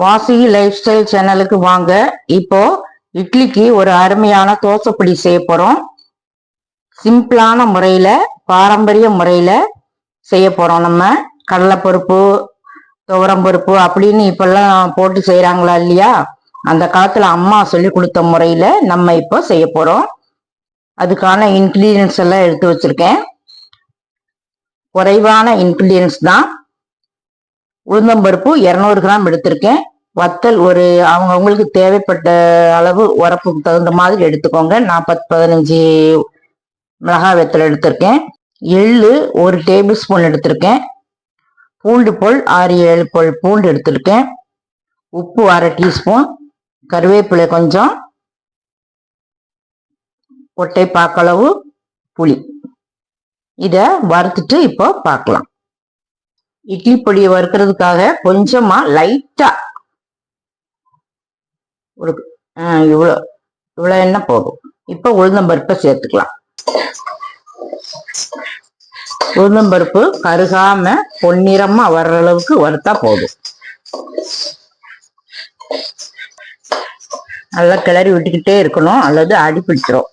Vasuki life style சேனலுக்கு வாங்க. இப்போ இட்லிக்கு ஒரு அருமையான தோசைப்பொடி செய்ய போறோம். சிம்பிளான முறையில பாரம்பரிய முறையில செய்ய போறோம் நம்ம. கடலைப்பருப்பு துவரம்பருப்பு அப்படின்னு இப்பெல்லாம் போட்டு செய்யறாங்களா இல்லையா? அந்த காலத்துல அம்மா சொல்லி கொடுத்த முறையில நம்ம இப்போ செய்ய போறோம். அதுக்கான இன்க்ரீடியன்ஸ் எல்லாம் எடுத்து வச்சிருக்கேன். குறைவான இன்க்ரீடியன்ஸ் தான். உளுந்தம்பருப்பு இரநூறு கிராம் எடுத்திருக்கேன். வத்தல் ஒரு அவங்க அவங்களுக்கு தேவைப்பட்ட அளவு உரப்புக்கு தகுந்த மாதிரி எடுத்துக்கோங்க. நான் பத்து பதினஞ்சு மிளகாய் வெத்தல் எடுத்திருக்கேன். எள்ளு ஒரு டேபிள் ஸ்பூன் எடுத்திருக்கேன். பூண்டு பொல் ஆறு ஏழு பொல் பூண்டு எடுத்திருக்கேன். உப்பு அரை டீஸ்பூன். கருவேப்பிலை கொஞ்சம். ஒட்டை பாக்களவு புளி. இதை வறுத்துட்டு இப்போ பார்க்கலாம் இட்லி பொடியை வறுக்கிறதுக்காக கொஞ்சமா லைட்டா ஒரு ஆஹ் இவ்வளோ இவ்வளோ எண்ணெய் போதும். இப்போ உளுந்தம்பருப்பை சேர்த்துக்கலாம். உளுந்தம்பருப்பு கருகாம பொன்னிறமா வர்ற அளவுக்கு வறுத்தா போதும். நல்லா கிளறி விட்டுக்கிட்டே இருக்கணும். அல்லது அடி பிடிச்சிரும்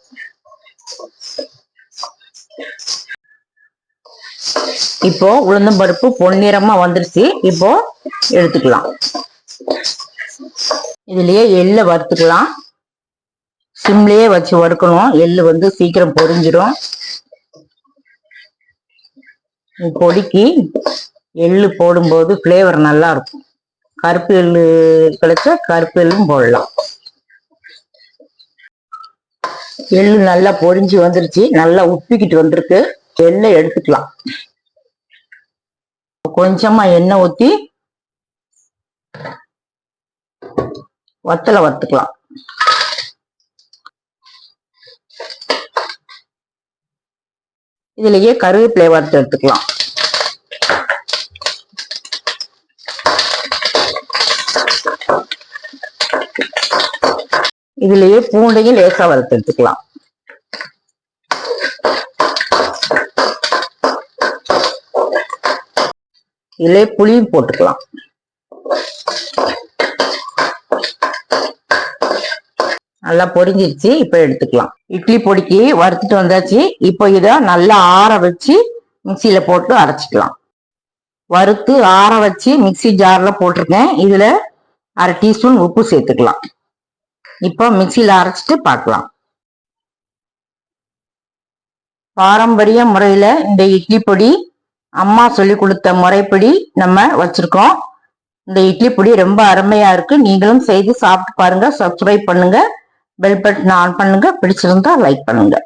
இப்போ உளுந்தம்பருப்பு பொன்னிறமா வந்துருச்சு. இப்போ எடுத்துக்கலாம். இதுலயே எள்ள வறுத்துக்கலாம். சிம்லயே வச்சு வறுக்கணும். எள்ளு வந்து சீக்கிரம் பொறிஞ்சிடும் பொடிக்கு எள்ளு போடும்போது ஃப்ளேவர் நல்லா இருக்கும் கருப்பு எள்ளு கிடைச்சா கருப்பு எள்ளும் போடலாம். எள்ளு நல்லா பொரிஞ்சு வந்துருச்சு. நல்லா உப்பிக்கிட்டு வந்திருக்கு. எள்ளை எடுத்துக்கலாம். கொஞ்சமா எண்ணெய் ஊத்தி வத்தலை வறுத்துக்கலாம். இதுலயே கருவேப்பிலை வறுத்து எடுத்துக்கலாம். இதுலயே பூண்டையும் லேசா வறுத்து எடுத்துக்கலாம். இதுலயே புளியும் போட்டுக்கலாம். நல்லா பொரிஞ்சிருச்சு இப்ப எடுத்துக்கலாம். இட்லி பொடிக்கு வறுத்துட்டு வந்தாச்சு இப்போ இத நல்லா ஆற வச்சு மிக்சியில போட்டு அரைச்சிக்கலாம். வறுத்து ஆற வச்சு மிக்சி ஜார்ல போட்டிருக்கேன். இதுல அரை டீஸ்பூன் உப்பு சேர்த்துக்கலாம். இப்போ மிக்சியில அரைச்சிட்டு பார்க்கலாம். பாரம்பரிய முறையில இந்த இட்லி பொடி அம்மா சொல்லி கொடுத்த முறைப்படி நம்ம வச்சிருக்கோம். இந்த இட்லி பொடி ரொம்ப அருமையா இருக்கு. நீங்களும் செய்து சாப்பிட்டு பாருங்க. சப்ஸ்கிரைப் பண்ணுங்க. பெல் பட்டன் ஆன் பண்ணுங்க. பிடிச்சிருந்தா லைக் பண்ணுங்க.